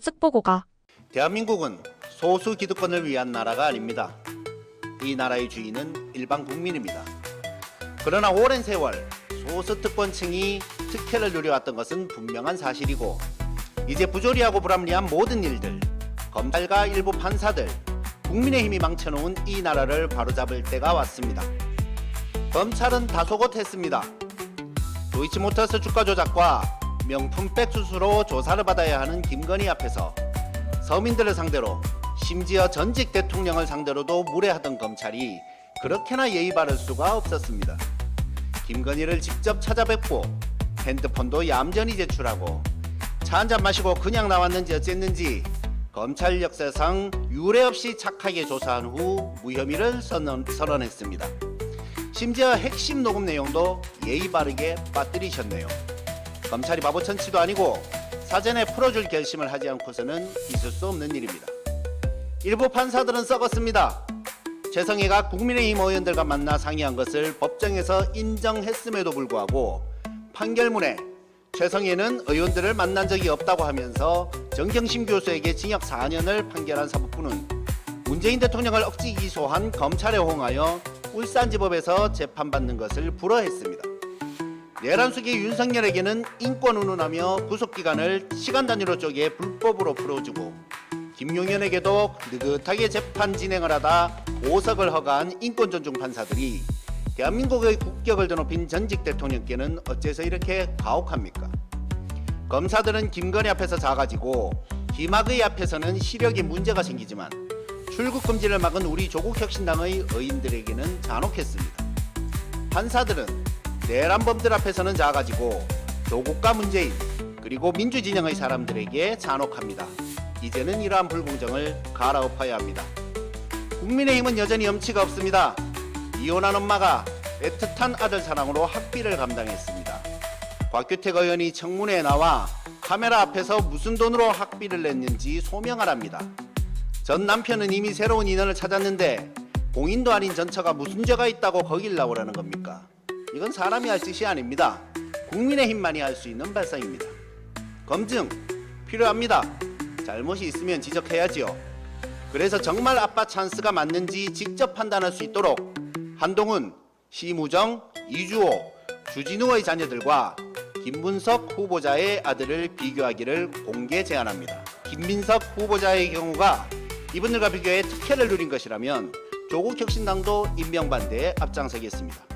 쓱 보고 가. 대한민국은 소수 기득권을 위한 나라가 아닙니다. 이 나라의 주인은 일반 국민입니다. 그러나 오랜 세월 소수 특권층이 특혜를 누려왔던 것은 분명한 사실이고 이제 부조리하고 불합리한 모든 일들, 검찰과 일부 판사들, 국민의힘이 망쳐놓은 이 나라를 바로잡을 때가 왔습니다. 검찰은 다소곳했습니다. 도이치모터스 주가 조작과 명품 백수수로 조사를 받아야 하는 김건희 앞에서 서민들을 상대로 심지어 전직 대통령을 상대로도 무례하던 검찰이 그렇게나 예의 바를 수가 없었습니다. 김건희를 직접 찾아뵙고 핸드폰도 얌전히 제출하고 차 한잔 마시고 그냥 나왔는지 어쨌는지 검찰 역사상 유례 없이 착하게 조사한 후 무혐의를 선언, 선언했습니다. 심지어 핵심 녹음 내용도 예의 바르게 빠뜨리셨네요. 검찰이 바보 천치도 아니고 사전에 풀어줄 결심을 하지 않고서는 있을 수 없는 일입니다. 일부 판사들은 썩었습니다. 최성애가 국민의힘 의원들과 만나 상의한 것을 법정에서 인정했음에도 불구하고 판결문에 최성애는 의원들을 만난 적이 없다고 하면서 정경심 교수에게 징역 4년을 판결한 사법부는 문재인 대통령을 억지 기소한 검찰에 호응하여 울산지법에서 재판받는 것을 불허했습니다. 내란수기 윤석열에게는 인권 운운하며 구속기간을 시간 단위로 쪼개 불법으로 풀어주고 김용현에게도 느긋하게 재판 진행을 하다 보석을 허가한 인권존중 판사들이 대한민국의 국격을 드높인 전직 대통령께는 어째서 이렇게 가혹합니까? 검사들은 김건희 앞에서 작아지고 김학의 앞에서는 시력에 문제가 생기지만 출국 금지를 막은 우리 조국 혁신당의 의인들에게는 잔혹했습니다. 판사들은 내란범들 앞에서는 작아지고 조국과 문재인 그리고 민주진영의 사람들에게 잔혹합니다. 이제는 이러한 불공정을 갈아엎어야 합니다. 국민의힘은 여전히 염치가 없습니다. 이혼한 엄마가 애틋한 아들 사랑으로 학비를 감당했습니다. 곽규택 의원이 청문회에 나와 카메라 앞에서 무슨 돈으로 학비를 냈는지 소명하랍니다. 전 남편은 이미 새로운 인연을 찾았는데 공인도 아닌 전처가 무슨 죄가 있다고 거길 나오라는 겁니까? 이건 사람이 할 짓이 아닙니다. 국민의힘만이 할 수 있는 발상입니다. 검증 필요합니다. 잘못이 있으면 지적해야지요. 그래서 정말 아빠 찬스가 맞는지 직접 판단할 수 있도록 한동훈, 심우정, 이주호, 주진우의 자녀들과 김문석 후보자의 아들을 비교하기를 공개 제안합니다. 김민석 후보자의 경우가 이분들과 비교해 특혜를 누린 것이라면 조국 혁신당도 임명 반대에 앞장서겠습니다.